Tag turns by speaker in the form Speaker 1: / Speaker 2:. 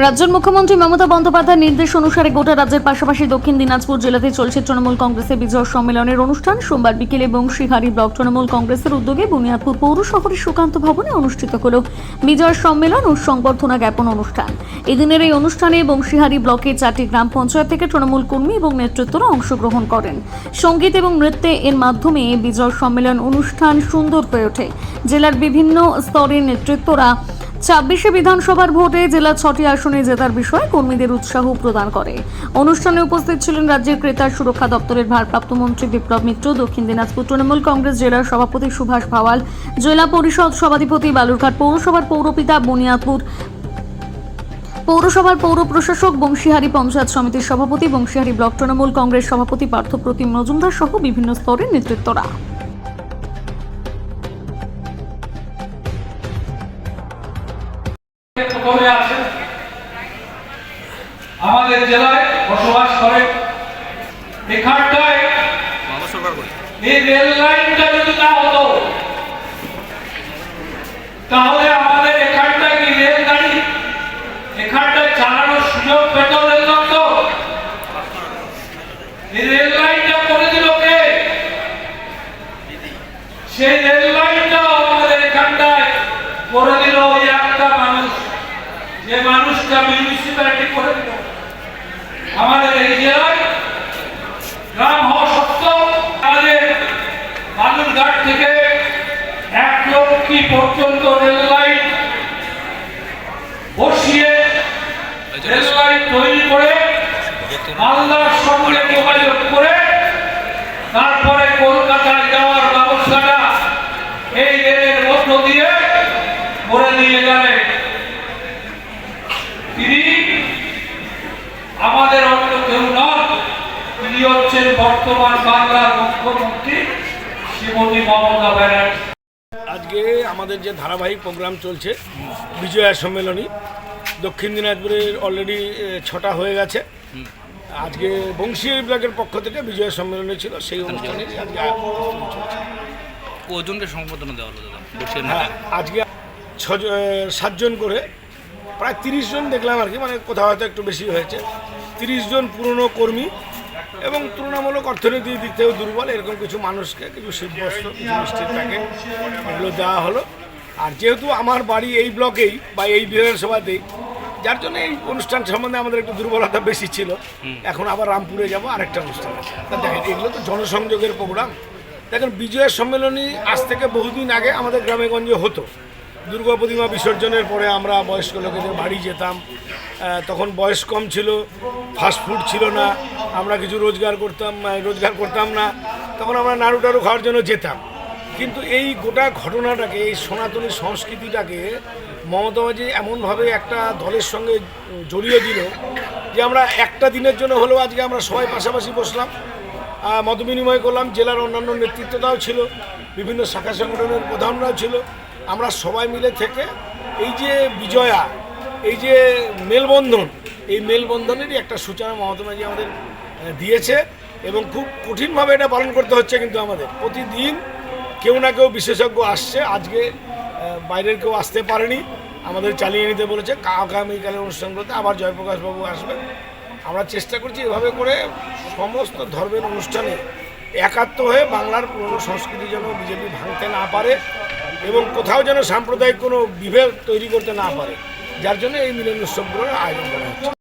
Speaker 1: রাজ্যের মুখ্যমন্ত্রী মমতা বন্দ্যোপাধ্যায়ের নির্দেশ অনুসারে গোটা রাজ্যের পাশাপাশি দক্ষিণ দিনাজপুর জেলাতে চলছে তৃণমূল কংগ্রেসের বিজয় সম্মেলনের অনুষ্ঠান। সোমবার বিকেলে বংশীহারি ব্লক তৃণমূল কংগ্রেসের উদ্যোগে বুনিয়াদপুর পৌর শহরের সুকান্ত ভবনে অনুষ্ঠিত হল বিজয় সম্মেলন ও সংবর্ধনা জ্ঞাপন অনুষ্ঠান। এদিনের এই অনুষ্ঠানে বংশীহারি ব্লকের চারটি গ্রাম পঞ্চায়েত থেকে তৃণমূল কর্মী এবং নেতৃত্বরা অংশগ্রহণ করেন। সংগীত এবং নৃত্যে এর মাধ্যমে বিজয় সম্মেলন অনুষ্ঠান সুন্দর হয়ে ওঠে। জেলার বিভিন্ন স্তরের নেতৃত্বরা ছাব্বিশে বিধানসভার ভোটে জেলার ছটি আসনে জেতার বিষয়ে কর্মীদের উৎসাহ প্রদান করে। অনুষ্ঠানে উপস্থিত ছিলেন রাজ্যের ক্রেতা সুরক্ষা দপ্তরের ভারপ্রাপ্ত মন্ত্রী বিপ্লব মিত্র, দক্ষিণ দিনাজপুর তৃণমূল কংগ্রেস জেলার সভাপতি সুভাষ ভাওয়াল, জেলা পরিষদ সভাধিপতি বালুরঘাট পৌরসভার পৌরপিতা বুনিয়াদপুর পৌরসভার পৌর প্রশাসক বংশীহারি পঞ্চায়েত সমিতির সভাপতি বংশীহারি ব্লক তৃণমূল কংগ্রেস সভাপতি পার্থপ্রতিম মজুমদার সহ বিভিন্ন স্তরের নেতৃত্বরা।
Speaker 2: প্রথমে আসেন আমাদের জেলায় বসবাস করে এখানটায় এই রেল লাইনটা যদি না হতো, তাহলে আমাদের এখানটায় কি রেলগাড়ি এখানটায় চালানোর সুযোগ পেত রেল দপ্তর? এই রেল লাইনটা করে দিল কে? সেই রেল লাইনটাও আমাদের এখানটায় করে দিল ওই একটা মানুষ যে করে আমাদের এই জেলায় গ্রাম হওয়া সত্ত্বেও আমাদের বালুরঘাট থেকে এক পর্যন্ত রেল লাইন বসিয়ে রেল লাইন তৈরি করে মালদার সঙ্গে যোগাযোগ করে তারপরে কলকাতায় যাওয়ার ব্যবস্থাটা এই রেলের মধ্য দিয়ে করে নিয়ে গেলেন তিনি আমাদের অন্য কেউ নন তিনি হচ্ছেন বর্তমান বাংলার মুখ্যমন্ত্রী শ্রীমতী মমতা ব্যানার্জি।
Speaker 3: আজকে আমাদের যে ধারাবাহিক প্রোগ্রাম চলছে বিজয়া সম্মেলনী দক্ষিণ দিনাজপুরের অলরেডি ছটা হয়ে গেছে। আজকে বংশী বিভাগের পক্ষ থেকে বিজয়া সম্মেলনী ছিল সেই অনুষ্ঠানে আজকে
Speaker 4: কজনকে দেওয়া হলো বলছেন
Speaker 3: হ্যাঁ আজকে ছ সাতজন করে প্রায় তিরিশ জন দেখলাম আর কি মানে কোথাও হয়তো একটু বেশি হয়েছে। তিরিশ জন পুরনো কর্মী এবং তুলনামূলক অর্থনৈতিক দিক থেকেও দুর্বল এরকম কিছু মানুষকে কিছু শীতবস্ত্র কিছু মিষ্টির প্যাকেট এগুলো দেওয়া হলো। আর যেহেতু আমার বাড়ি এই ব্লকেই বা এই বিধানসভাতেই যার জন্য এই অনুষ্ঠান সম্বন্ধে আমাদের একটু দুর্বলতা বেশি ছিল। এখন আবার রামপুরে যাব আরেকটা অনুষ্ঠান দেখেন এগুলো তো জনসংযোগের প্রোগ্রাম। দেখেন বিজয়া সম্মেলনী আজ থেকে বহুদিন আগে আমাদের গ্রামেগঞ্জে হতো। দুর্গা প্রতিমা বিসর্জনের পরে আমরা বয়স্ক লোকেদের বাড়ি যেতাম। তখন বয়স কম ছিল ফাস্টফুড ছিল না আমরা কিছু রোজগার করতাম রোজগার করতাম না। তখন আমরা নাড়ু টাড়ু খাওয়ার জন্য যেতাম। কিন্তু এই গোটা ঘটনাটাকে এই সনাতনী সংস্কৃতিটাকে মমতাবাজি এমনভাবে একটা দলের সঙ্গে জড়িয়ে দিল যে আমরা একটা দিনের জন্য হলেও আজকে আমরা সবাই পাশাপাশি বসলাম আহ, মত বিনিময় করলাম জেলার অন্যান্য নেতৃত্বটাও ছিল বিভিন্ন শাখা সংগঠনের প্রধানরাও ছিল। আমরা সবাই মিলে থেকে এই যে বিজয়া, এই যে মেলবন্ধন, এই মেলবন্ধনেরই একটা সূচনা মমতা আমাদের দিয়েছে এবং খুব কঠিনভাবে এটা পালন করতে হচ্ছে কিন্তু আমাদের। প্রতিদিন কেউ না কেউ বিশেষজ্ঞ আসছে, আজকে বাইরের কেউ আসতে পারেনি, আমাদের চালিয়ে নিতে বলেছে আগামীকালের অনুষ্ঠানগুলোতে আবার জয়প্রকাশবাবু আসবেন। আমরা চেষ্টা করছি এভাবে করে সমস্ত ধর্মের অনুষ্ঠানে একাত্ম হয়ে বাংলার পুরনো সংস্কৃতি যেন বিজেপি ভাঙতে না পারে এবং কোথাও যেন সাম্প্রদায়িক কোনো বিভেদ তৈরি করতে না পারে, যার জন্য এই মিলন উৎসবগুলোর আয়োজন করা হচ্ছে।